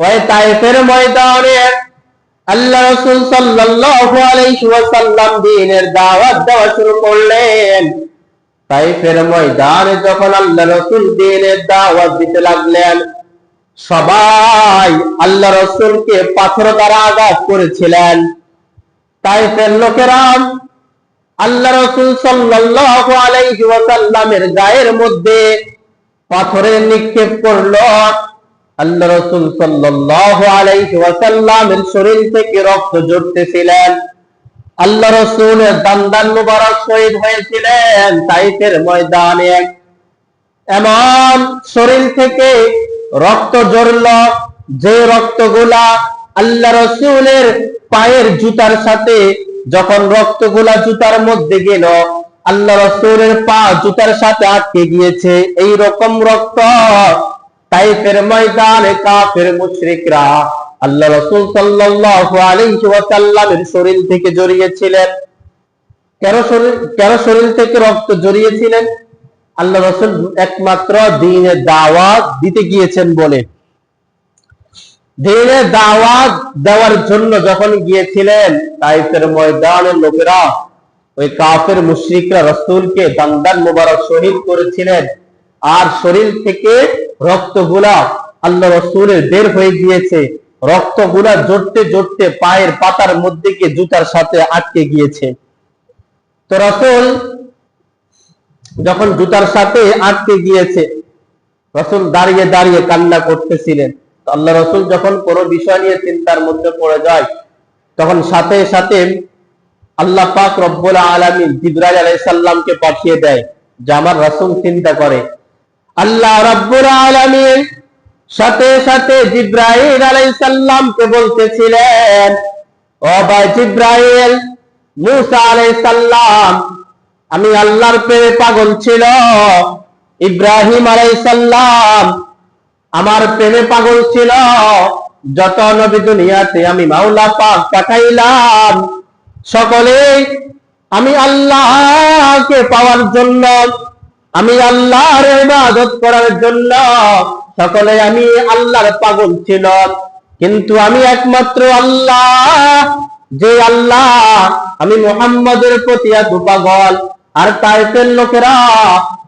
ওই তাইফের ময়দানে আল্লাহ রসুল সাল্লাল্লাহু আলাইহি ওয়াসাল্লাম দ্বীনের দাওয়াত দেওয়া শুরু করলেন। তাইফের ময়দানে যখন আল্লাহ রসুল দ্বীনের দাওয়াত দিতে লাগলেন, সবাই আল্লাহ রসুলকে পাথর দ্বারা আঘাত করেছিলেন। তাইফের লোকেরা আল্লাহ রসুল সাল্লাল্লাহু আলাইহি ওয়াসাল্লামের গায়ের মধ্যে পাথরের নিক্ষেপ করল। আল্লাহ রসুল সাল্লাল্লাহু আলাইহি ওয়াসাল্লামের শরীর থেকে রক্ত ঝরতেছিলেন। আল্লাহ রসুলের দান্দান মুবারক শহীদ হয়েছিলেন তাইফের ময়দানে। এমন শরীর থেকে রক্ত জড়ল যে রক্তগুলা আল্লাহ রসুলের পায়ের জুতার সাথে যখন রক্তগুলা জুতার মধ্যে গেল, আল্লাহ রসুলের পা জুতার সাথে আটকে গিয়েছে। এই রকম রক্ত তাইফের ময়দানে কাফের মুশরিকরা আল্লাহ রসুল সাল্লাল্লাহু আলাইহি ওয়াসাল্লামের শরীর থেকে জড়িয়েছিলেন। কেন শরীর কেন শরীর থেকে রক্ত জড়িয়েছিলেন? আল্লাহ রসুল একমাত্র দিনের দাওয়াত দিতে গিয়েছেন বলে। দিনে দাওয়াত দেওয়ার জন্য যখন গিয়েছিলেন তাইফের ময়দানের লোকেরা ওই কাফের মুশরিকরা রসুলকে দান্দান মুবারক শহীদ করেছিলেন। আর শরীর থেকে রক্তগুলা আল্লাহ রসুলের বের হয়ে গিয়েছে। রক্তগুলা জড়তে জড়তে পায়ের পাতার মধ্যে গিয়ে জুতার সাথে আটকে গিয়েছে। তো রসুল যখন জুতার সাথে আটকে গিয়েছে, রসুল দাঁড়িয়ে দাঁড়িয়ে কান্না করতেছিলেন। আল্লাহ রসুল যখন কোনো বিষয় নিয়ে চিন্তার মধ্যে পড়ে যায়, তখন সাথে সাথে আল্লাহ পাক রব্বুল আলমী জিব্রাইল আলাইসাল্লামকে পাঠিয়ে দেয় যে, আমার রসুল চিন্তা করে আল্লাহ রব্বুল আলমী সাথে সাথে জিব্রাইল আলাইসাল্লামকে বলতেছিলেন, ও ভাই জিব্রাইল, মুসা আলাইসাল্লাম আমি আল্লাহর প্রেমে পাগল ছিল। ইব্রাহিম আলাইসাল্লাম আমার প্রেমে পাগল ছিল। যত নবী দুনিয়াতে আমি মাওলা পাক পাঠাইলাম সকলে আমি আল্লাহকে পাওয়ার জন্য আমি আল্লাহর ইবাদত করার জন্য সকলে আমি আল্লাহর পাগল ছিল কিন্তু আমি একমাত্র আল্লাহ, যে আল্লাহ আমি মোহাম্মদের প্রতি এত পাগল। আর তাইফের লোকেরা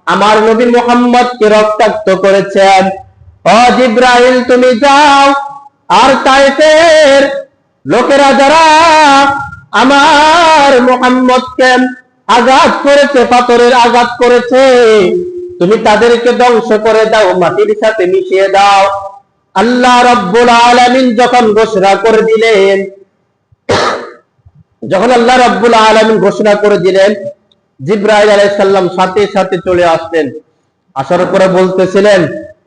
আমার নবী মোহাম্মদকে রক্তাক্ত করেছেন। ও জিব্রাহিল তুমি যাও। আর তাইফের লোকেরা যারা আমার মোহাম্মদকে আঘাত করেছে, পাথরের আঘাত করেছে। তুমি তাদেরকে ধ্বংস করে দাও, মাটির সাথে মিশিয়ে দাও। আল্লাহ রব্বুল আলমিন যখন ঘোষণা করে দিলেন, যখন আল্লাহ রব্বুল আলমিন ঘোষণা করে দিলেন জিব্রাহিল আলাইসাল্লাম সাথে সাথে চলে আসলেন। আসার পরে বলতেছিলেন,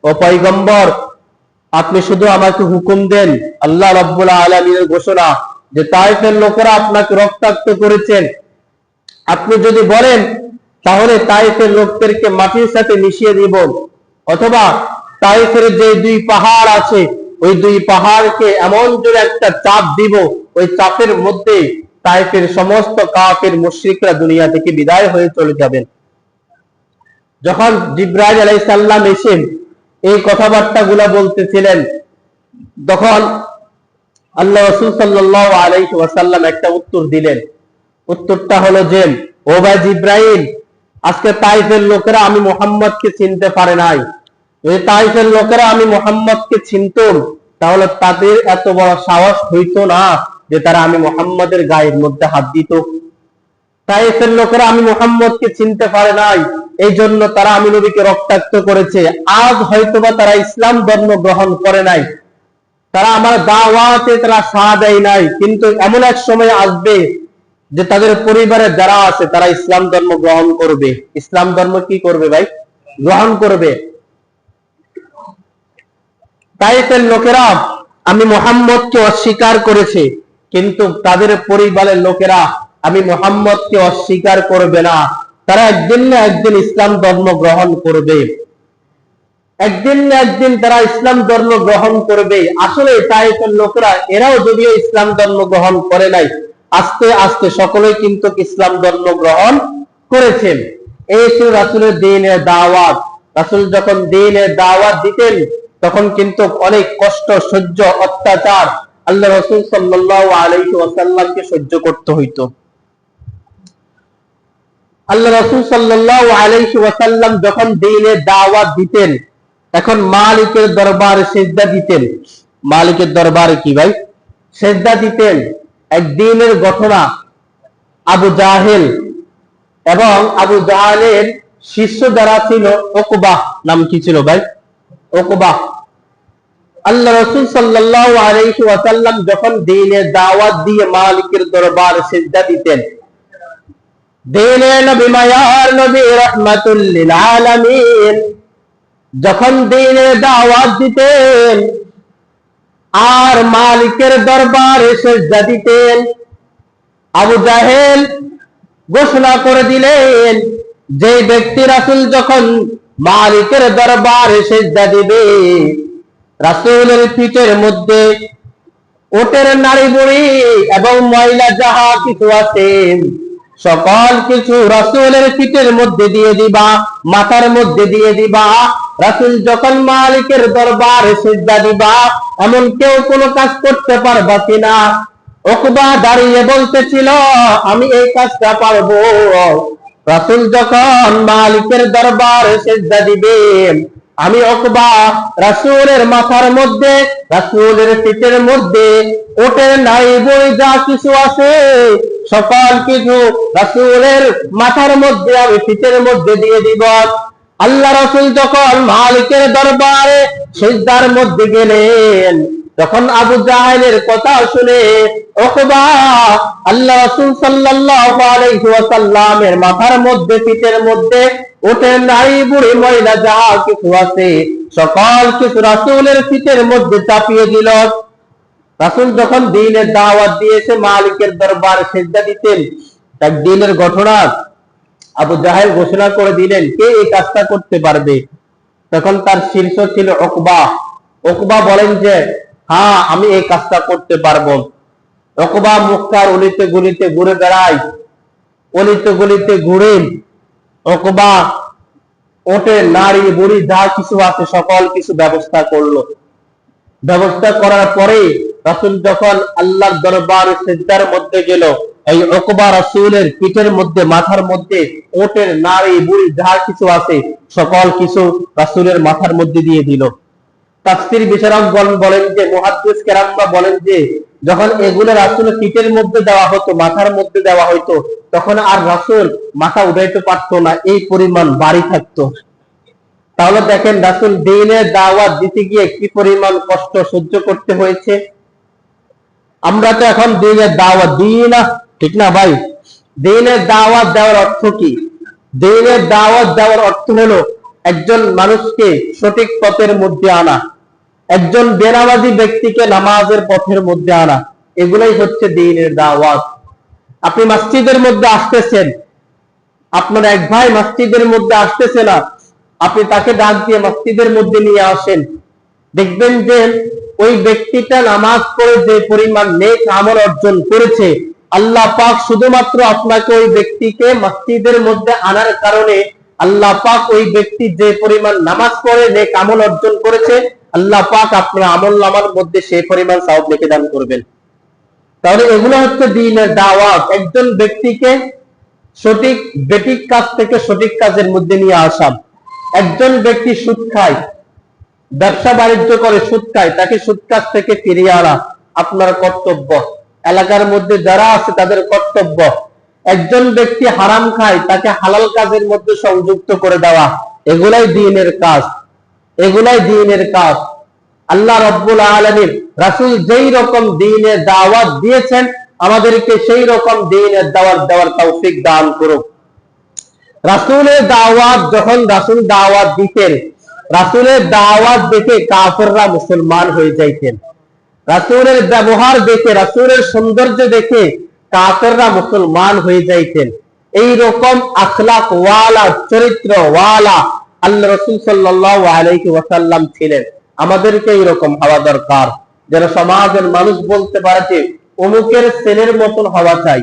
ও পৈগম্বর আপনি শুধু আমাকে হুকুম দেন, আল্লাহ রব্বুল আলমিনের ঘোষণা, যে তাইফের লোকেরা আপনাকে রক্তাক্ত করেছেন। আপনি যদি বলেন, তাহলে তাইফের লোকদেরকে মাটির সাথে মিশিয়ে দিব। অথবা তাইফের যে দুই পাহাড় আছে, ওই দুই পাহাড়কে এমন জোরে একটা চাপ দিব, ওই চাপের মধ্যে তাইফের সমস্ত কাফের মুশ্রিকরা দুনিয়া থেকে বিদায় হয়ে চলে যাবেন। যখন জিব্রাইল আলাইসাল্লাম এসে এই কথাবার্তা গুলা বলতেছিলেন, তখন আল্লাহ রসুল সাল্লাহ ওয়াসাল্লাম একটা উত্তর দিলেন। উত্তরটা হলো যে ও ভাই জিব্রাইল, আজকে তাইফের লোকেরা আমি মোহাম্মদকে চিনতে পারে নাই। যদি তাইফের লোকেরা আমি মোহাম্মদকে চিনতাম, তাহলে তাদের এত বড় সাহস হইতো না যে তারা আমি মোহাম্মদের গায়ের মধ্যে হাত দিত। তাইফের লোকেরা আমি মোহাম্মদকে চিনতে পারে নাই এই জন্য তারা আমি নবীকে রক্তাক্ত করেছে। আজ হয়তোবা তারা ইসলাম ধর্ম গ্রহণ করে নাই। তারা আমার দাওয়াতে তারা সাহা দেয় নাই, কিন্তু এমন এক সময় আসবে যে তাদের পরিবারের যারা আছে, তারা ইসলাম ধর্ম গ্রহণ করবে। ইসলাম ধর্ম কি করবে ভাই? গ্রহণ করবে। তাইফের লোকেরা, আমি মোহাম্মদকে অস্বীকার করেছে, কিন্তু তাদের পরিবারের লোকেরা, আমি মোহাম্মদকে অস্বীকার করবে না। তারা একদিন না একদিন ইসলাম ধর্ম গ্রহণ করবে। একদিন না একদিন তারা ইসলাম ধর্ম গ্রহণ করবে। আসলে তাইফের লোকেরা, এরাও যদিও ইসলাম ধর্ম গ্রহণ করে নাই আস্তে আস্তে সকলেই কিন্তু ইসলাম ধর্ম গ্রহণ করেছেন। এই ছিল রাসুলের দিনের দাওয়াত। রাসুল যখন দিনের দাওয়াত দিতেন, তখন কিন্তু অনেক কষ্ট, সহ্য, অত্যাচার আল্লাহ রসুল সাল্লাহ আলাইহি সহ্য করতে হইতো। আল্লাহ রসুল সাল্লাহ আলাইহি যখন দিনে দাওয়াত দিতেন, এখন মালিকের দরবারে সেজদা দিতেন। মালিকের দরবারে কি ভাই? সেজদা দিতেন। একদিনের ঘটনা আবু জাহেল এবং আবু জাহালের শিষ্য যারা ছিল ওকবাহ নাম কি ছিল ভাই? ওকবাহ আল্লাহ রসুল সাল্লাহ আলাইহি ওয়াসাল্লাম যখন দিনে দাওয়াত দিয়ে মালিকের দরবারে সেজদা দিতেন দিনে নবী নবী রহমাতুল্লিল আলামিন, যখন দিনে দাওয়াত দিতেন আর মালিকের দরবারে সেজদা দিতেন। আবু জাহেল ঘোষণা করে দিলেন যে ব্যক্তি রাসুল যখন মালিকের দরবারে সেজদা দিবে, রাসুলের পিঠের মধ্যে ওটের নারী বুড়ি এবং মহিলা যাহা কিছু আছে সকল কিছু রাসুলের পিঠের মধ্যে দিয়ে দিবা, মাথার মধ্যে দিয়ে দিবা, রাসুল যখন মালিকের দরবারে সেজদা দিবা, এমন কেউ কোনো কাজ করতে পারবা কিনা? ওকবা দাঁড়িয়ে বলতেছিল, আমি এই কাজটা পারব। রাসুল যখন মালিকের দরবারে সেজদা দিবে আমি অকবা রাসুলের মাথার মধ্যে, রাসুলের পিঠের মধ্যে ওটের নাই বই যা কিছু আছে। সকল কিছু রাসুলের মাথার মধ্যে আমি পিঠের মধ্যে দিয়ে দিব। আল্লাহ রসুল যখন মালিকের দরবারে সেজদার মধ্যে গেলেন তখন আবু জাহেলের কথা শুনে আল্লাহ রসুল মাথার মধ্যে, পিঠের মধ্যে ওঠে নারী বুড়ি মহিলা যা কিছু আছে, সকল কিছু রাসূলের পিঠের মধ্যে চাপিয়ে দিল। রাসূল যখন দিনের দাওয়াত দিয়েছে, মালিকের দরবারে সেজদা দিতেন। একদিনের ঘটনা আবু জাহেল ঘোষণা করে দিলেন, কে এই কাজটা করতে পারবে? তখন তার শীর্ষ ছিল ওকবা। ওকবা বলেন যে হ্যাঁ আমি এই কাজটা করতে পারব। রকবা মুক্তার অলিতে গলিতে ঘুরে বেড়াই, অলিতে গলিতে ঘুরে রকবা ওটে, নারী, বুড়ি, যা কিছু আছে, সকল কিছু ব্যবস্থা করল। ব্যবস্থা করার পরে রাসুল যখন আল্লাহর দরবার সিদ্ধার মধ্যে গেল, এই অকবা রাসুলের পিঠের মধ্যে, মাথার মধ্যে ওটের নারী, বুড়ি, যা কিছু আছে, সকল কিছু রাসুলের মাথার মধ্যে দিয়ে দিল। তাফসির বিচারকগণ বলেন যে, মুহাদ্দিস কেরামরা বলেন যে, যখন এগুলো রাসুল পিঠের মধ্যে দেওয়া হতো, মাথার মধ্যে দেওয়া হতো তখন আর রাসুল মাথা উঠাইতে পারতো না, এই পরিমাণ বাড়ি থাকতো। তাহলে দেখেন রাসুল দিনের দাওয়াত দিতে গিয়ে কি পরিমাণ কষ্ট সহ্য করতে হয়েছে? আমরা তো এখন দিনের দাওয়াত দিই না, ঠিক না ভাই? দিনের দাওয়াত দেওয়ার অর্থ কি? দিনের দাওয়াত দেওয়ার অর্থ হলো একজন মানুষকে সঠিক পথের মধ্যে আনা। একজন বেনামাজি ব্যক্তিকে নামাজের পথের মধ্যে আনা। এগুলাই হচ্ছে দিনের দাওয়াত। আপনি মসজিদের মধ্যে আসতেছেন, আপনার এক ভাই মসজিদের মধ্যে আসতেছে না, আপনি তাকে ডাক দিয়ে মসজিদের মধ্যে নিয়ে আসেন। দেখবেন যে ওই ব্যক্তিটা নামাজ পড়ে যে পরিমাণ নেক আমল অর্জন করেছে, আল্লাহ পাক শুধুমাত্র আপনাকে ওই ব্যক্তিকে মসজিদের মধ্যে আনার কারণে আল্লাহ পাক ওই ব্যক্তি যে পরিমাণ নামাজ পড়ে, নেক আমল অর্জন করেছে, আল্লাহ পাক আপনার আমল নামার মধ্যে সেই পরিমাণ সাউব লিখে দান করবেন। তাহলে এগুলো হচ্ছে দিনের দাওয়াত। একজন ব্যক্তিকে সঠিক বেটিক কাজ থেকে সঠিক কাজের মধ্যে নিয়ে আসা। একজন ব্যক্তি সুদ খায়, ব্যবসা বাণিজ্য করে, সুদ খায়, তাকে সুদ কাজ থেকে ফিরিয়ে আনা আপনার কর্তব্য। এলাকার মধ্যে যারা আছে তাদের কর্তব্য। একজন ব্যক্তি হারাম খায়, তাকে হালাল কাজের মধ্যে সংযুক্ত করে দেওয়া, এগুলাই দিনের কাজ, এগুলাই দিনের কাজ। আল্লাহ রব্বুল আলমীর রাসুল যেই রকম দিনের দাওয়াত দিয়েছেন, আমাদেরকে সেই রকম দিনের দাওয়াত দেওয়ার তৌফিক দান করুক। রাসুলের দাওয়াত যখন রাসুল দাওয়াত দিতেন, রাসুলের দাওয়াত দেখে কাফেররা মুসলমান হয়ে যাইতেন। রাসুলের ব্যবহার দেখে, রাসুলের সৌন্দর্য দেখে কাফেররা মুসলমান হয়ে যাইতেন। এই রকম আখলাক ওয়ালা, চরিত্র ওয়ালা আল্লাহ রসুল সাল্লাহ আলাইহি ওয়াসাল্লাম ছিলেন। আমাদেরকে এইরকম হওয়া দরকার। যেন সমাজের মানুষ বলতে পারে যে, অমুকের ছেলের মতন হওয়া চাই।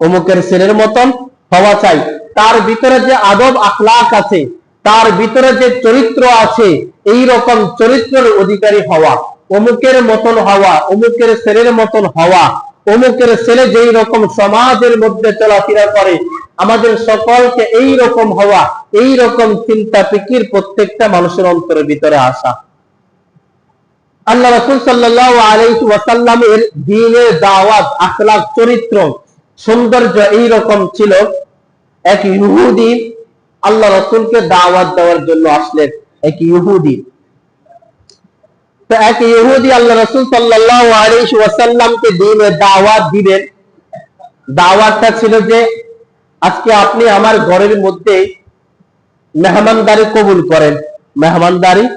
অমুকের ছেলের মতন হওয়া চাই। তার ভিতরে যে আদব আখলাক আছে, তার ভিতরে যে চরিত্র আছে এই রকম চরিত্রের অধিকারী হওয়া, অমুকের মতন হওয়া, অমুকের ছেলের মতন হওয়া অমুকের ছেলে যেই রকম সমাজের মধ্যে চলাফেরা করে, আমাদের সকলকে এই রকম হওয়া, এই রকম চিন্তা ফিকির প্রত্যেকটা মানুষের অন্তরের ভিতরে আসা। আল্লাহ রসুল সাল্লাহ আলাইহি ওয়াসাল্লামের দিনের দাওয়াত আখলাক চরিত্র, সৌন্দর্য এই রকম ছিল। এক ইহুদি আল্লাহ রসুলকে দাওয়াত দেওয়ার জন্য আসলেন। এক ইহুদি তো এক ইহুদি আল্লাহ রসুল সাল্লাহ আলাইহি ওয়াসাল্লামকে দিনে দাওয়াত দিবেন দাওয়াতটা ছিল যে, আজকে আপনি আমার ঘরের মধ্যে মেহমানদারি কবুল করেন। মেহমানদারি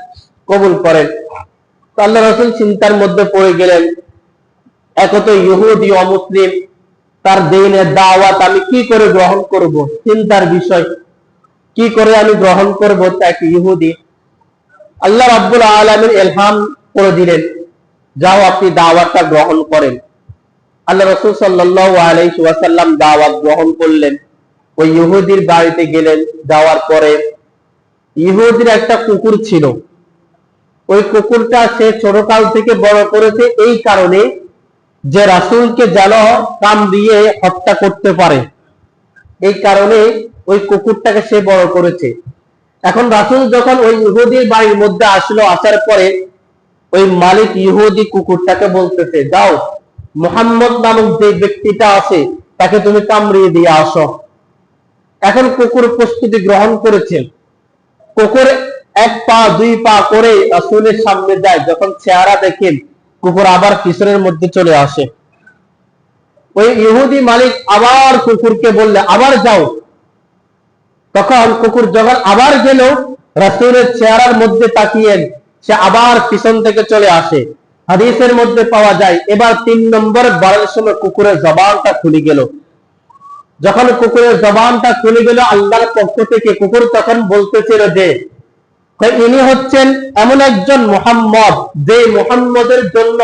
কবুল করেন। তো আল্লাহ রসুল চিন্তার মধ্যে পড়ে গেলেন একত ইহুদি অমুসলিম তার দিনের দাওয়াত আমি কি করে গ্রহণ করব? চিন্তার বিষয়। কি করে আমি গ্রহণ করব? এক ইহুদি। আল্লাহ রাব্বুল আলমের এলহাম করে দিলেন। যাও আপনি দাওয়াতটা গ্রহণ করেন। আল্লাহ রসুল সাল্লাহ দাওয়াত গ্রহণ করলেন। ওই ইহুদির বাড়িতে গেলেন, যাওয়ার পরে ইহুদির একটা কুকুর ছিল। ওই কুকুরটা সে ছোটকাল থেকে বড় করেছে, এই কারণে যে রাসুলকে যেন কাম দিয়ে হত্যা করতে পারে, এই কারণে ওই কুকুরটাকে সে বড় করেছে। এখন রাসুল যখন ওই ইহুদির বাড়ির মধ্যে আসলো, আসার পরে ওই মালিক ইহুদি কুকুরটাকে বলতেছে, যাও, মোহাম্মদ নামক যে ব্যক্তিটা আছে, তাকে তুমি কামড়িয়ে দিয়ে আসো। এখন কুকুর প্রস্তুতি গ্রহণ করেছে। কুকুর এক পা, দুই পা করে রাসুলের সামনে যায়, যখন চেহারা দেখেন কুকুর আবার পিছনের মধ্যে চলে আসে। ওই ইহুদি মালিক আবার কুকুরকে বললে, আবার যাও। তখন কুকুর যখন আবার গেল, রাসুলের চেহারার মধ্যে তাকিয়েন সে আবার পিছন থেকে চলে আসে। হাদিসের মধ্যে পাওয়া যায়, এবার তিন নম্বর বাড়ার সময় কুকুরের জবানটা খুলে গেল। যখন কুকুরের জবানটা খুলে গেল, আল্লাহর পক্ষ থেকে কুকুর তখন বলতেছিল যে ইনি হচ্ছেন এমন একজন মোহাম্মদ, যে মোহাম্মদের জন্য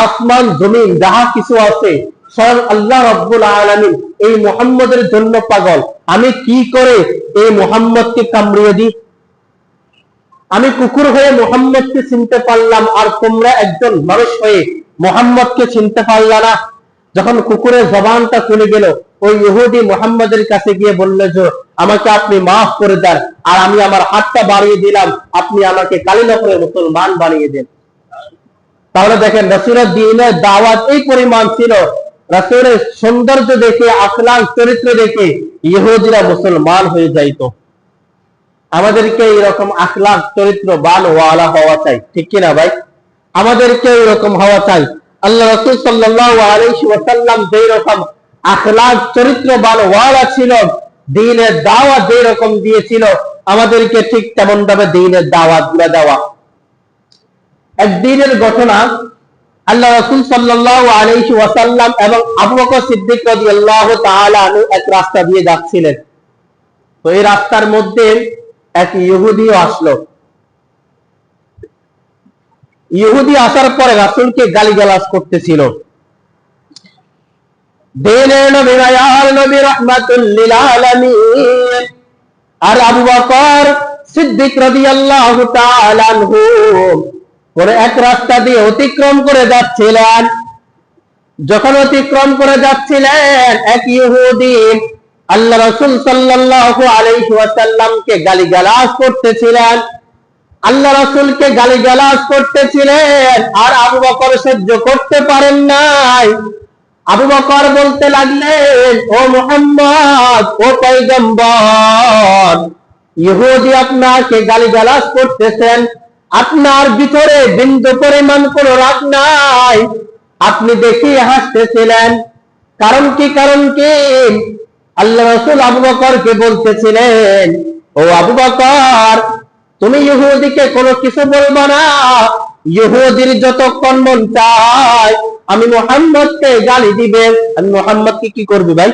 আসমান, জমিন, যাহা কিছু আছে, স্বয়ং আল্লাহ রব্বুল আলমিন এই মোহাম্মদের জন্য পাগল। আমি কি করে এই মোহাম্মদকে কামড়িয়ে দিই? আমি কুকুর হয়ে মোহাম্মদকে চিনতে পারলাম আর তোমরা একজন মানুষ হয়ে মোহাম্মদকে চিনতে পারলা না। যখন কুকুরের জবানটা খুলে গেল, ওই ইহুদি মোহাম্মদের কাছে গিয়ে বলল যে আমাকে আপনি মাফ করে দেন আর আমি আমার হাতটা বাড়িয়ে দিলাম। আপনি আমাকে কালিনপুরের মুসলমান বানিয়ে দেন। তাহলে দেখেন, রসুলের দিনের দাওয়াত এই পরিমাণ ছিল। রসুলের সৌন্দর্য দেখে আখলাক চরিত্র দেখে ইহুদিরা মুসলমান হয়ে যাইত। আমাদেরকে এরকম আখলাক চরিত্র বান ওয়ালা হওয়া চাই। ঠিক কিনা ভাই? আমাদেরকে এরকম হওয়া চাই। আল্লাহ রসুল সাল্লাহ আলাইহি যেই রকম আখলাক চরিত্র বান ওয়ালা ছিল, দিনের দাওয়াত যেই রকম দিয়েছিল, আমাদেরকে ঠিক তেমন ভাবে দিনের দাওয়াতগুলা দেওয়া। একদিনের ঘটনা, আল্লাহ রসুল সাল্লাহ আলাইহি ওয়াসাল্লাম এবং আবু বকর সিদ্দিক রাদিয়াল্লাহু তাআলা আনহু এক রাস্তা দিয়ে যাচ্ছিলেন। তো এই রাস্তার মধ্যে এক ইহুদিও আসলো। ইহুদি আসার পরে রাসুলকে গালিগালাজ করতেছিল। আর আবু বকর সিদ্দিক এক রাস্তা দিয়ে অতিক্রম করে যাচ্ছিলেন। যখন অতিক্রম করে যাচ্ছিলেন, এক ইহুদি আল্লাহ রসুল সাল্লাল্লাহু আলাইহি ওয়াসাল্লামকে গালিগালাজ করতেছিলেন। আল্লাহ রসুলকে গালিগালাজ করতেছিলেন আর আবু বকর সহ্য করতে পারেন নাই। আবু বকর বলতে লাগলেন, ও মোহাম্মদ, ও পৈগম্বর ইহুদি আপনাকে গালিগালাজ করতেছেন। আপনার ভিতরে বিন্দু পরিমাণ কোন রাগ নাই। আপনি দেখিয়ে হাসতেছিলেন। কারণ কি কারণ কি? আল্লাহ রসুল আবু বকরকে বলতেছিলেন, ও আবু বকর, তুমি ইহুদিকে কোনো কিছু বলব না। ইহুদির যতক্ষণ মন চায় আমি মোহাম্মদকে গালি দিবে। আমি মোহাম্মদকে কি করবি ভাই?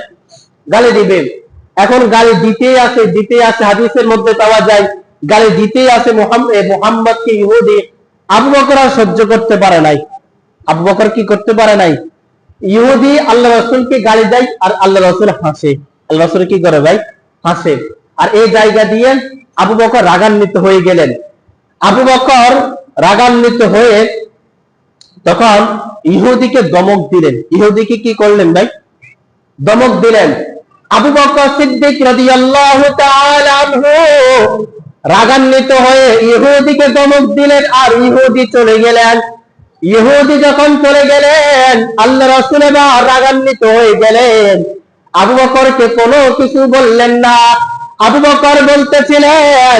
গালি দিবে। এখন গালি দিতেই আছে দিতে আছে, হাদিসের মধ্যে পাওয়া যায়, গালি দিতেই আছে মোহাম্মদকে ইহুদি। আবু বকর আর সহ্য করতে পারে নাই। আবু বকর কি করতে পারে নাই? ইহুদি আল্লাহ রসুলকে গালি দেয় আর আল্লাহ রসুল হাসে। আল্লাহ রসুল কি করে ভাই? হাসে আর এই জায়গা দিয়ে আবু বকর রাগান্বিত হয়ে গেলেন। আবু বকর রাগান্বিত হয়ে তখন ইহুদিকে দমক দিলেন। ইহুদিকে কি করলেন ভাই? দমক দিলেন। আবু বকর সিদ্দিক রাদিয়াল্লাহু তাআলা আনহু রাগান্বিত হয়ে ইহুদিকে দমক দিলেন আর ইহুদি চলে গেলেন। ইহুদি যখন চলে গেলেন আল্লাহ রাসূল রাগান্বিত হয়ে গেলেন। আবু বকরকে কোনো কিছু বললেন না। আবু বকর বলতেছিলেন,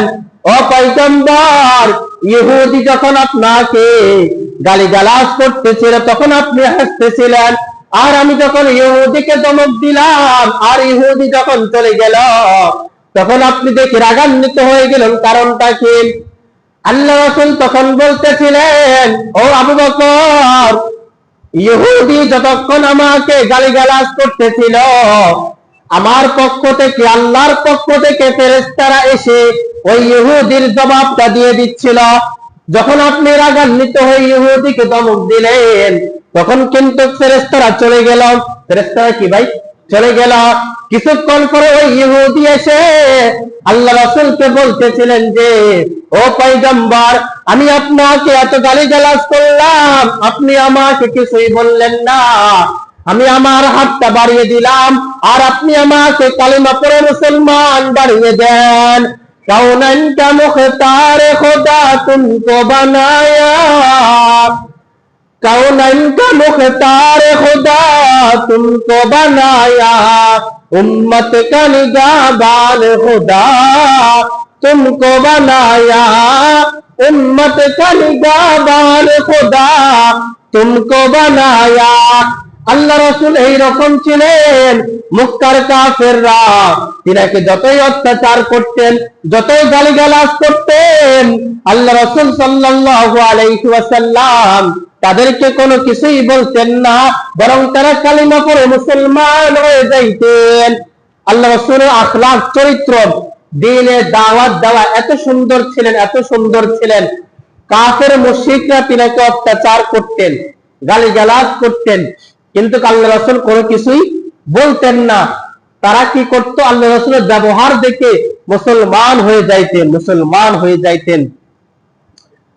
ও পয়গম্বর, ইহুদি যখন আপনাকে গালিগালাজ করতেছিল, তখন আপনি হাসতেছিলেন। আর আমি যখন ইহুদিকে দমক দিলাম, আর ইহুদি যখন চলে গেল, তখন আপনি দেখে রাগান্বিত হয়ে গেলেন। কারণটা কি? আল্লাহ রসুল তখন বলতেছিলেন, ও আবু বকর ইহুদি যতক্ষণ আমাকে গালিগালাজ করতেছিল, আমার পক্ষ থেকে, আল্লাহর পক্ষ থেকে ফেরেস্তারা এসে ওই ইহুদির জবাবটা দিয়ে দিচ্ছিল। যখন আপনি রাগান্বিত হয়ে ইহুদিকে দমক দিলেন, তখন কিন্তু ফেরেস্তারা চলে গেল। ফেরেস্তারা কি ভাই? চলে গেল। কিছুক্ষণ পরে ওই ইহুদি এসে আল্লাহ রসুলকে বলতেছিলেন যে ও পৈগম্বর আমি আপনাকে এত গালি গালাজ করলাম, আপনি আমাকে কিছুই বললেন না। আমি আমার হাতটা বাড়িয়ে দিলাম, আর আপনি আমাকে কালিমা পড়ে মুসলমান বাড়িয়ে দেন। কাউনন মুখে মুখতার খোদা তুমকো বানায়া। কাউনন কা মুখতার খোদা তুমকো বানায়া। উম্মত কা নিগাবান খোদা। तुमको बनाया उम्मत का निगाबान खुदा तुमको बनाया আল্লাহ রসুল এই রকম ছিলেন মুক্তার কাফেররা তিনাকে যতই অত্যাচার করতেন যতই গালিগালাজ করতেন আল্লাহ রসুল সাল্লাল্লাহু আলাইহি ওয়াসাল্লাম তাদেরকে কোনো কিছুই বলতেন না বরং তারা কালিমা পড়ে মুসলমান হয়ে যাইতেন আল্লাহ রসুলের আখলাক চরিত্র দিনে দাওয়াত দেওয়া, এত সুন্দর ছিলেন, এত সুন্দর ছিলেন। কাফের মুশরিকরা তিনাকে অত্যাচার করতেন, গালিগালাজ করতেন। কিন্তু আল্লাহ রসুল কোনো কিছুই বলতেন না। তারা কি করত? আল্লাহ রসুলের ব্যবহার দেখে মুসলমান হয়ে যাইতেন, মুসলমান হয়ে যাইতেন।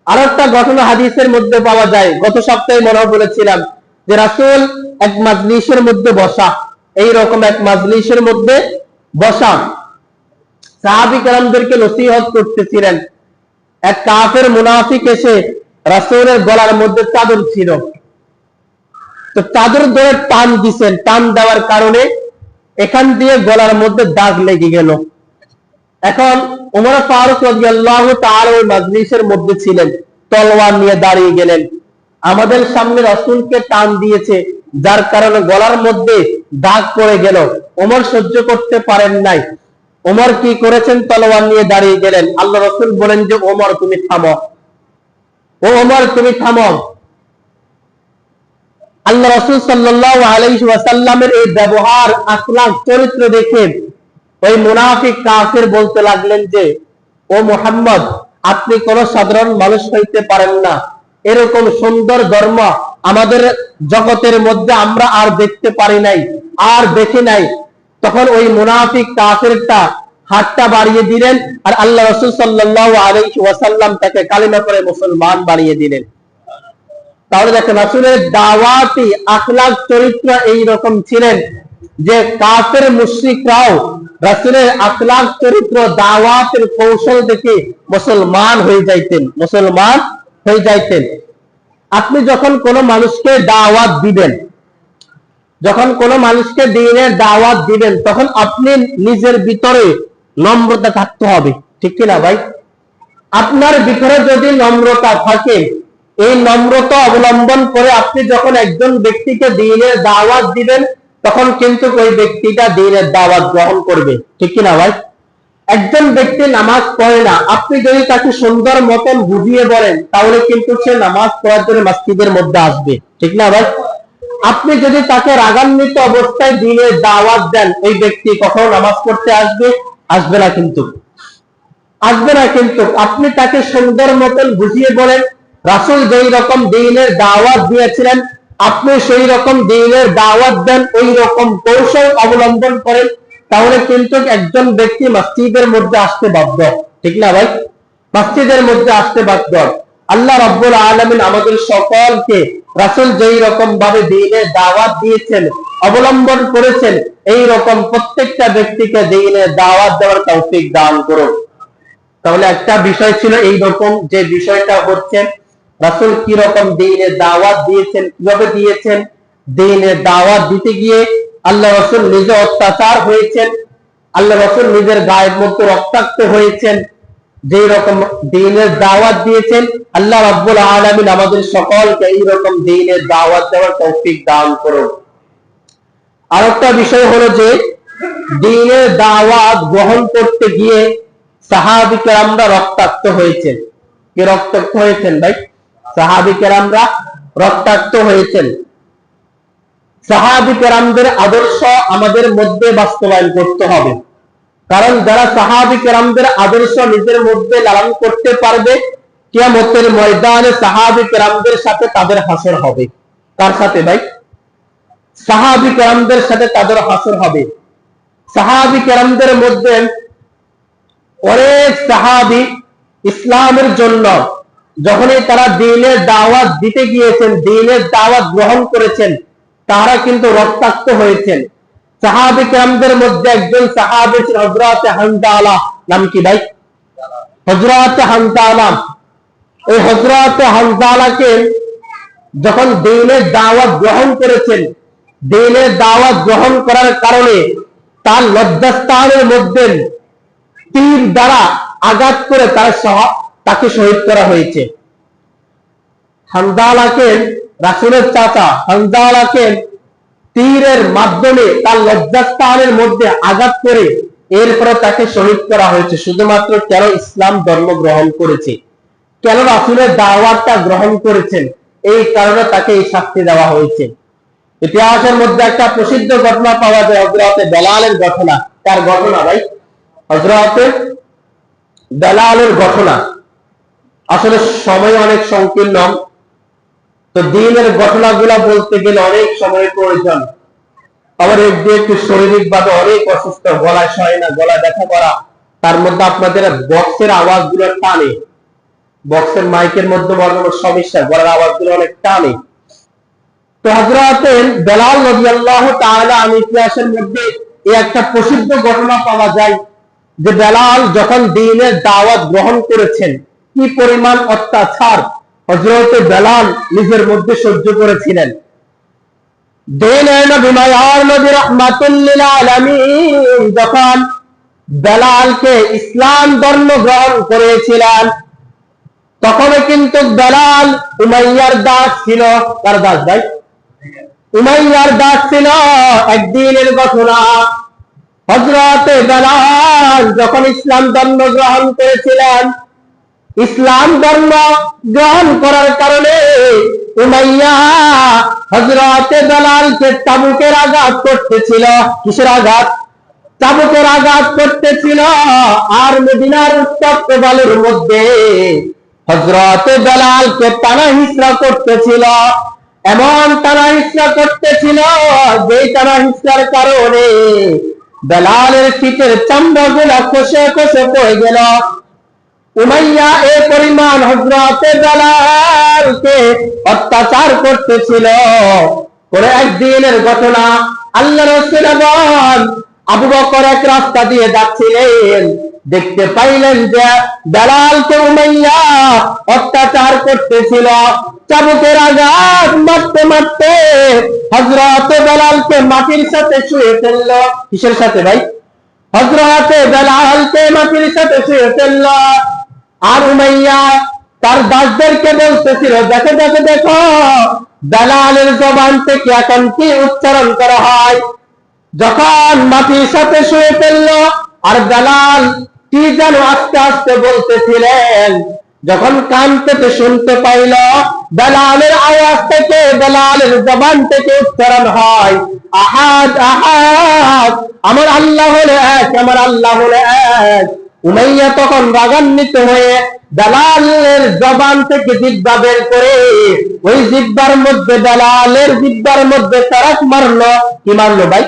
আর একটা ঘটনা হাদিসের মধ্যে পাওয়া যায়। গত সপ্তাহে মনে বলেছিলাম যে রাসুল এক মাজলিসের মধ্যে বসা এই রকম এক মাজলিসের মধ্যে বসা। সাহাবি নসিহত করতেছিলেন। এক কাফের মুনাফিক এসে রাসুলের গলার মধ্যে চাদর ছিল। তো চাদর ধরে টান দিছেন, টান দেওয়ার কারণে এখান দিয়ে গলার মধ্যে দাগ লেগে গেল। এখন উমর ফারুক রাদিয়াল্লাহু তাআলা ওই মাজলিসের মধ্যে ছিলেন, তলোয়ার নিয়ে দাঁড়িয়ে গেলেন। আমাদের সামনে রাসূলকে টান দিয়েছে, যার কারণে গলার মধ্যে দাগ পড়ে গেল। ওমর সহ্য করতে পারেন নাই। ওমর কি করেছেন? তলোয়ার নিয়ে দাঁড়িয়ে গেলেন। আল্লাহ রসুল বলেন যে, ওমর, তুমি থামো। ও ওমর, তুমি থামো। আল্লাহ রসুল সাল্লাহ আলাইহি এই ব্যবহার আখলাক চরিত্র দেখে ওই মুনাফিক কাফের বলতে লাগলেন যে, ও মোহাম্মদ, আপনি কোন সাধারণ মানুষ হইতে পারেন না। এরকম সুন্দর ধর্ম আমাদের জগতের মধ্যে আমরা আর দেখতে পারি নাই, আর দেখি নাই। তখন ওই মুনাফিক কাফেরটা হাতটা বাড়িয়ে দিলেন আর আল্লাহ রসুল সাল্লাহ আলাইহি ওয়াসাল্লাম তাকে কালিমা করে মুসলমান বাড়িয়ে দিলেন। তাহলে দেখেন রাসুলের দাওয়াতি আখলাক চরিত্র এই রকম ছিলেন যে কাফের মুশ্রিকরাও রাসুলের আখলাক চরিত্র, দাওয়াতের কৌশল দেখে মুসলমান হয়ে যাইতেন, মুসলমান হয়ে যাইতেন। আপনি যখন কোনো মানুষকে দাওয়াত দিবেন যখন কোন মানুষকে দিনের দাওয়াত দিবেন, তখন আপনি নিজের ভিতরে নম্রতা থাকতে হবে। ঠিক কিনা ভাই? আপনার ভিতরে যদি নম্রতা থাকে, এই নম্রতা অবলম্বন করে আপনি যখন একজন ব্যক্তিকে দিনের দাওয়াত দিবেন, তখন কিন্তু ওই ব্যক্তিটা দিনের দাওয়াত গ্রহণ করবে। ঠিক কিনা ভাই? একজন ব্যক্তি নামাজ পড়ে না, আপনি যদি তাকে সুন্দর মতন বুঝিয়ে বলেন, তাহলে কিন্তু সে নামাজ পড়ার জন্য মাস্তিদের মধ্যে আসবে। ঠিক না ভাই? আপনি যদি তাকে রাগান্বিত অবস্থায় দিনের দাওয়াত দেন ওই ব্যক্তি কখনো নামাজ পড়তে আসবে আসবে না কিন্তু। আসবে না কিন্তু। আপনি তাকে সুন্দর মতন বুঝিয়ে বলেন, রাসুল যেই রকম দিনের দাওয়াত দিয়েছিলেন, আপনি সেই রকম দিনের দাওয়াত দেন, ওই রকম কৌশল অবলম্বন করেন, তাহলে কিন্তু একজন ব্যক্তি মসজিদের মধ্যে আসতে বাধ্য। ঠিক না ভাই? মসজিদের মধ্যে আসতে বাধ্য। আল্লাহ রব্বুল আলমিন আমাদের সকলকে রাসুল যেই রকম ভাবে দিনে দাওয়াত দিয়েছেন, অবলম্বন করেছেন, এই রকম প্রত্যেকটা ব্যক্তিকে দিনে দাওয়াত দেওয়ার তৌফিক দান করুন। তাহলে একটা বিষয় ছিল এই রকম, যে বিষয়টা হচ্ছে রাসুল কি রকম দিনে দাওয়াত দিয়েছেন, কীভাবে দিয়েছেন? দিনে দাওয়াত দিতে গিয়ে আল্লাহ রসুল নিজে অত্যাচার হয়েছেন, আল্লাহ রসুল নিজের গায়ের মধ্যে রক্তাক্ত হয়েছেন যে রকম দিনের দাওয়াত দিয়েছেন, আল্লাহ রাব্বুল আলামিন আমাদের সকলকে এই রকম দিনের দাওয়াত দেওয়ার তৌফিক দান করুন। আরেকটা বিষয় হলো যে, দিনের দাওয়াত গ্রহণ করতে গিয়ে সাহাবি কেরামরা রক্তাক্ত হয়েছেন। কে রক্তাক্ত হয়েছেন ভাই? সাহাবি কেরামরা রক্তাক্ত হয়েছেন। সাহাবি কেরামদের আদর্শ আমাদের মধ্যে বাস্তবায়ন করতে হবে। কারণ যারা সাহাবি কেরামদের আদর্শ নিজের মধ্যে লালন করতে পারবে, কিয়ামতের ময়দানে সাহাবি কেরামদের সাথে তাদের হাসর হবে। কার সাথে ভাই? সাহাবি কেরামদের সাথে তাদের হাসর হবে। সাহাবি কেরামদের মধ্যে অনেক সাহাবি ইসলামের জন্য যখনই তারা দিনের দাওয়াত দিতে গিয়েছেন, দিনের দাওয়াত গ্রহণ করেছেন, তারা কিন্তু রক্তাক্ত হয়েছেন। মধ্যে একজন সাহাবি ছিল হানজালা নাম কি ভাই? হানজালা এই হানজালাকে যখন দিনের দাওয়াত গ্রহণ করেছেন, দিনের দাওয়াত গ্রহণ করার কারণে তার লজ্জাস্থানের মধ্যে তীর দ্বারা আঘাত করে তার তাকে শহীদ করা হয়েছে। হানজালাকে রাসুলের চাচা হানজালাকে তীরের মাধ্যমে তার লজ্জাস্থানের মধ্যে আঘাত করে এরপরে তাকে শহীদ করা হয়েছে। শুধুমাত্র কেন ইসলাম ধর্ম গ্রহণ করেছে? কেন রাসুলের দাওয়াতটা গ্রহণ করেছেন? এই কারণে তাকে এই শাস্তি দেওয়া হয়েছে। ইতিহাসের মধ্যে একটা প্রসিদ্ধ ঘটনা পাওয়া যায় হজরতে বেলালের ঘটনা। তার ঘটনা ভাই? হজরতে বেলালের ঘটনা। আসলে সময় অনেক সংকীর্ণ। তো দিনের ঘটনাগুলা বলতে গেলে অনেক সময় প্রয়োজন। আবার একটু একটু শারীরিক ভাবে অনেক অসুস্থ, গলায় সয় না গলা দেখা করা। তার মধ্যে আপনাদের বক্সের আওয়াজগুলো টানে। বক্সের মাইকের মধ্যে বড় সমস্যা, গলার আওয়াজগুলো অনেক টানে। তো হজরতের বেলাল নবী আল্লাহ তাআলা আমি ইতিহাসের মধ্যে এই একটা প্রসিদ্ধ ঘটনা পাওয়া যায় যে বেলাল যখন দিনের দাওয়াত গ্রহণ করেছেন, কি পরিমাণ অত্যাচার হজরত বেলাল নিজের মধ্যে সহ্য করেছিলেন। যখন বেলালকে ইসলাম ধর্ম গ্রহণ করেছিলেন তখন কিন্তু বেলাল উমাইয়ার দাস ছিল। কার দাস ভাই? উমাইয়ার দাস ছিল একদিনের ঘটনা। হজরতে বেলাল যখন ইসলাম ধর্ম গ্রহণ করেছিলেন ইসলাম ধর্ম গ্রহণ করার কারণে উমাইয়া হজরতে বেলালকে চাবুকের আঘাত করতেছিল। কিসের আঘাত? চাবুকের আঘাত করতেছিল আর মদিনার উত্তপ্ত বালুর মধ্যে। হজরতে বেলালকে টানা হিসরা করতেছিল। এমন টানা হিসরা করতেছিল যে টানা হিসরার কারণে বেলালের শীতের চামড়া গুলা খসে খসে পড়ে গেল। উমাইয়া এ পরিমাণ হজরতে বেলালকে অত্যাচার করতেছিল। করে একদিনের ঘটনা আল্লাহ রসুল আবু বকর এক রাস্তা দিয়ে যাচ্ছিলেন। দেখতে পাইলেন যে বেলালকে উমাইয়া অত্যাচার করতেছিল। চাবুকের আঘাত মারতে মারতে হজরত বেলালকে মাটির সাথে শুয়ে ফেলল। কিসের সাথে ভাই? হজরতে বেলালকে মাটির সাথে শুয়ে ফেলল। আর উমাইয়া তার দাসদেরকে বলতেছিল, দেখো দেখো দেখো বেলালের জবান থেকে এখন কি উচ্চারণ করা হয়? যখন মাটির সাথে শুয়ে ফেলল আর বেলাল কি যেন আস্তে আস্তে বলতেছিলেন, যখন কান থেকে শুনতে পাইল বেলালের আওয়াজ থেকে বেলালের জবান থেকে উচ্চারণ হয়, আহাদ আহাদ, আমার আল্লাহ হলে এক, আমার আল্লাহ হলে এক। উমাইয়া তখন রাগান্বিত হয়ে দালালের জবান থেকে জিব্বা বের করে ওই জিব্বার মধ্যে, দালালের জিব্বার মধ্যে তারাক মারলো। কি মারলো ভাই?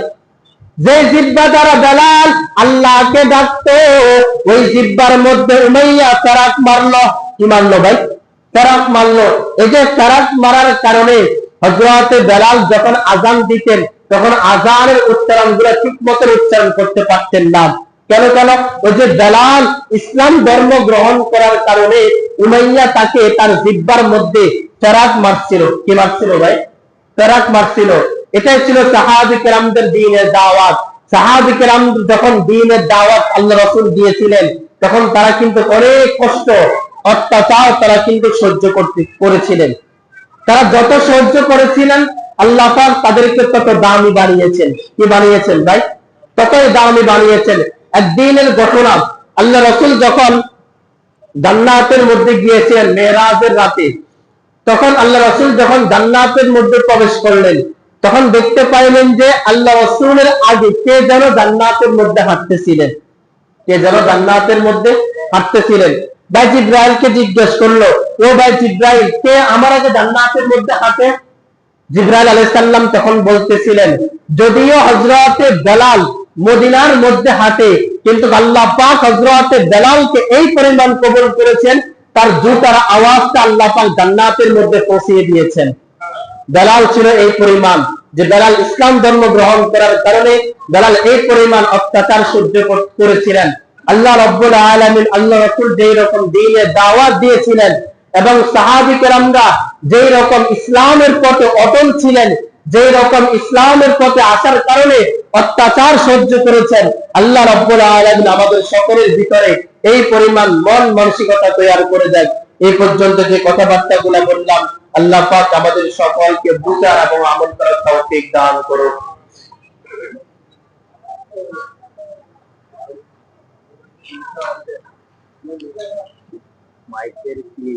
যে জিব্বা দ্বারা বেলাল আল্লাহকে ডাকতো, ওই জিব্বার মধ্যে উমাইয়া তারাক মারলো। কি মারলো ভাই? তারাক মারলো। এই যে তারাক মারার কারণে হজরতে বেলাল যখন আজান দিতেন, তখন আজানের উচ্চারণগুলো ঠিক মতো উচ্চারণ করতে পারতেন না। কেন কেন? ওই যে বেলাল ইসলাম ধর্ম গ্রহণ করার কারণে উমাইয়া তাকে তার জিব্বার মধ্যে তারাক মারছিল। কি মারছিল ভাই? তারাক মারছিল। এটাই ছিল সাহাবি কেরামদের দিনের দাওয়াত। সাহাবি কেরাম যখন দিনের দাওয়াত আল্লাহ রসুল দিয়েছিলেন, তখন তারা কিন্তু অনেক কষ্ট, অত্যাচার তারা কিন্তু সহ্য করতে, করেছিলেন। তারা যত সহ্য করেছিলেন, আল্লাহ তাদেরকে তত দামি বানিয়েছেন। কি বানিয়েছেন ভাই? ততই দামি বানিয়েছেন। একদিনের ঘটনা। আল্লাহ রসুল যখন জান্নাতের মধ্যে গিয়েছিলেন মেয়েরাজের রাতে, তখন আল্লাহ রসুল যখন জান্নাতের মধ্যে প্রবেশ করলেন, তখন দেখতে পাইলেন যে আল্লাহ রসুলের আগে কে যেন জান্নাতের মধ্যে হাঁটতেছিলেন। কে যেন জান্নাতের মধ্যে হাঁটতেছিলেন। ভাই জিব্রাইলকে জিজ্ঞেস করল, ও ভাই জিব্রাইল, কে আমার আগে জান্নাতের মধ্যে হাঁটে? জিব্রাইল আলাইসাল্লাম তখন বলতেছিলেন, যদিও হজরতে বেলাল মদিনার মধ্যে হাঁটে, কিন্তু আল্লাহ পাক হজরতে বেলালকে এই পরিমাণ কবল করেছেন, তার জুতার আওয়াজটা আল্লাহ পাক জান্নাতের মধ্যে পৌঁছিয়ে দিয়েছেন। বেলাল ছিল এই পরিমাণ, যে বেলাল ইসলাম ধর্ম গ্রহণ করার কারণে বেলাল এই পরিমাণ অত্যাচার সহ্য করেছিলেন। আল্লাহ রব্বুল আলমিন আল্লাহ রসুল যেই রকম দিনে দাওয়াত দিয়েছিলেন, এবং সাহাবি কেরামরা যেই রকম ইসলামের পথে অটল ছিলেন যেই রকম ইসলামের পথে আসার কারণে অত্যাচার সহ্য করেছেন, আল্লাহ রব্বুল আলমিন আমাদের সকলের ভিতরে এই পরিমাণ মন মানসিকতা তৈরি করে দেয় এই পর্যন্ত যে কথাবার্তা গুলা বললাম, আল্লাহ পাক আমাদের সকলকে বুঝার এবং আমল করার তৌফিক দান করুন। মাইকের কি?